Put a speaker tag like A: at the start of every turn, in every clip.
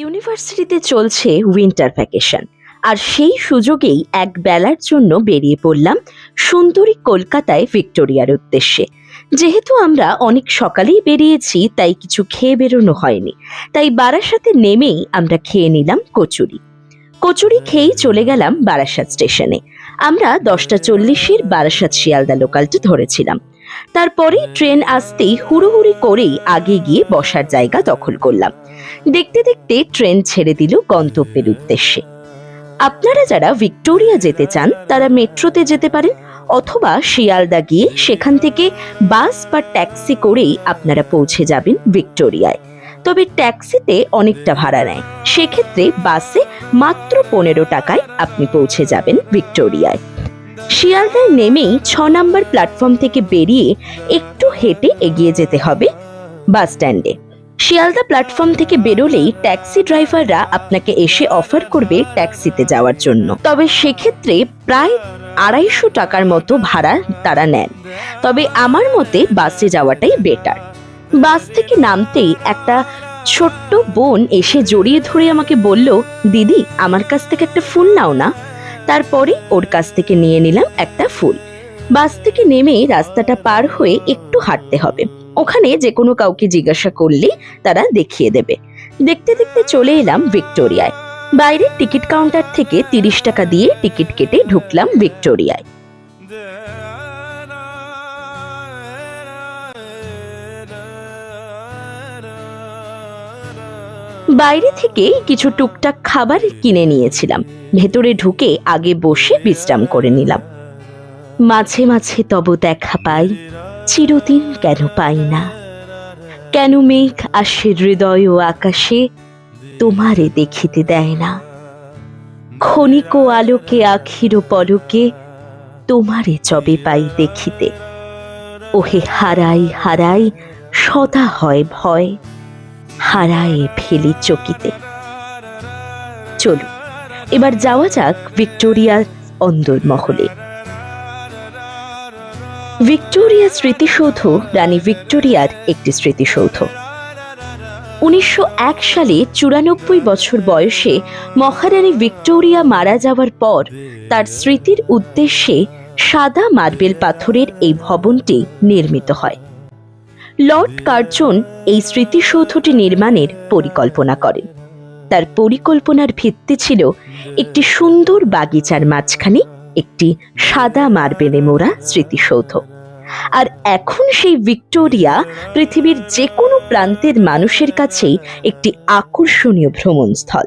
A: ইউনিভার্সিটিতে চলছে winter vacation আর সেই সুযোগেই এক বেলার জন্য বেরিয়ে পড়লাম সুন্দরী কলকাতায় ভিক্টোরিয়ার উদ্দেশ্যে। যেহেতু আমরা অনেক সকালেই বেরিয়েছি, তাই কিছু খেয়ে বেরোনো হয়নি। তাই বারাসাতে নেমেই আমরা খেয়ে নিলাম কচুরি। কচুরি খেয়েই চলে গেলাম বারাসাত স্টেশনে। আমরা দশটা চল্লিশের বারাসাত শিয়ালদা লোকালটি ধরেছিলাম। তারপরে ট্রেন আসতেই হুড়োহুড়ি করেই আগে গিয়ে বসার জায়গা দখল করলাম। দেখতে দেখতে ট্রেন ছেড়ে দিল গন্তব্যের উদ্দেশ্যে। আপনারা যারা ভিক্টোরিয়া যেতে চান, তারা মেট্রোতে যেতে পারেন অথবা শিয়ালদা গিয়ে সেখান থেকে বাস বা ট্যাক্সি করেই আপনারা পৌঁছে যাবেন ভিক্টোরিয়ায়। তবে ট্যাক্সিতে অনেকটা ভাড়া নেয়। সেক্ষেত্রে বাসে মাত্র পনেরো টাকায় আপনি পৌঁছে যাবেন ভিক্টোরিয়ায়। শিয়ালদায় নেমেই ছ নম্বর প্ল্যাটফর্ম থেকে বেরিয়ে একটু হেঁটে এগিয়ে যেতে হবে বাস স্ট্যান্ডে। শিয়ালদা প্ল্যাটফর্ম থেকে বেরোলেই ট্যাক্সি ড্রাইভাররা আপনাকে এসে অফার করবে ট্যাক্সিতে যাওয়ার জন্য। তবে সেক্ষেত্রে প্রায় আড়াইশো টাকার মতো ভাড়া তারা নেন। তবে আমার মতে বাসে যাওয়াটাই বেটার বাস থেকে নামতেই একটা ছোট্ট বোন এসে জড়িয়ে ধরে আমাকে বলল, দিদি, আমার কাছ থেকে একটা ফুল নাও না। তারপরে ওর কাছ থেকে নিয়ে নিলাম একটা ফুল। বাস থেকে নেমে রাস্তাটা পার হয়ে একটু হাঁটতে হবে। ওখানে যে কোনো কাউকে জিজ্ঞাসা করলেই তারা দেখিয়ে দেবে। দেখতে দেখতে চলে এলাম ভিক্টোরিয়ায়। বাইরের টিকিট কাউন্টার থেকে তিরিশ টাকা দিয়ে টিকিট কেটে ঢুকলাম ভিক্টোরিয়ায়। বাইরে থেকে কিছু টুকটাক খাবার কিনে নিয়েছিলাম। ভেতরে ঢুকে আগে বসে বিশ্রাম করে নিলাম। মাঝে মাঝে তব দেখা পাই, চিরদিন কেন পাই না। কেন মেঘ আসে হৃদয় ও আকাশে, তোমারে দেখিতে দেয় না। ক্ষণিক আলোকে, আখির পলকে, তোমারে চবে পাই দেখিতে। ওহে হারাই হারাই, সদা হয় ভয়, হারায়ে ফেলি চকিতে। চলুন, এবার যাওয়া যাক ভিক্টোরিয়ার অন্দরমহলে। ভিক্টোরিয়া স্মৃতিসৌধ রানী ভিক্টোরিয়ার একটি স্মৃতিসৌধ। উনিশশো এক সালে চুরানব্বই বছর বয়সে মহারানী ভিক্টোরিয়া মারা যাওয়ার পর তার স্মৃতির উদ্দেশ্যে সাদা মার্বেল পাথরের এই ভবনটি নির্মিত হয়। লর্ড কার্জন এই স্মৃতিসৌধটি নির্মাণের পরিকল্পনা করেন। তার পরিকল্পনার ভিত্তি ছিল একটি সুন্দর বাগিচার মাঝখানে একটি সাদা মার্বেলে মোড়া স্মৃতিসৌধ। আর এখন সেই ভিক্টোরিয়া পৃথিবীর যে কোনো প্রান্তের মানুষের কাছেই একটি আকর্ষণীয় ভ্রমণস্থল।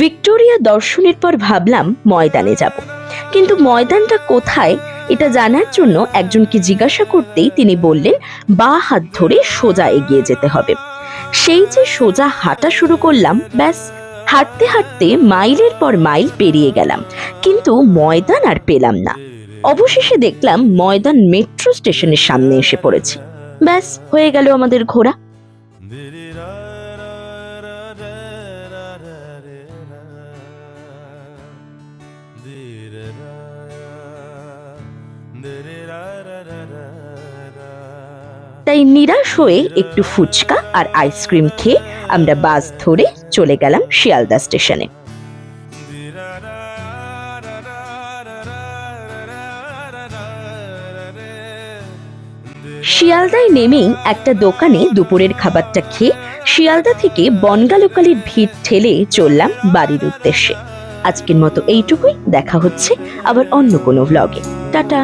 A: Victoria দর্শনের পর ভাবলাম ময়দানে যাব। কিন্তু ময়দানটা কোথায় এটা জানার জন্য একজনকে জিজ্ঞাসা করতেই তিনি বললেন, বা হাত ধরে সোজা এগিয়ে যেতে হবে। সেই যে সোজা হাঁটা শুরু করলাম, ব্যাস, হাঁটতে হাঁটতে মাইলের পর মাইল পেরিয়ে গেলাম। কিন্তু ময়দান আর পেলাম না। অবশেষে দেখলাম ময়দান মেট্রো স্টেশনের সামনে এসে পড়েছি। ব্যাস, হয়ে গেল আমাদের ঘোরা। তাই নিরাশ হয়ে একটু ফুচকা আর আইসক্রিম খেয়ে আমরা বাস ধরে চলে গেলাম শিয়ালদা স্টেশনে। শিয়ালদায় নেমেই একটা দোকানে দুপুরের খাবারটা খেয়ে শিয়ালদা থেকে বনগা লোকালের ভিড় ঠেলে চললাম বাড়ির উদ্দেশ্যে। আজকের মতো এইটুকুই, দেখা হচ্ছে আবার অন্য কোনো ভ্লগে টাটা!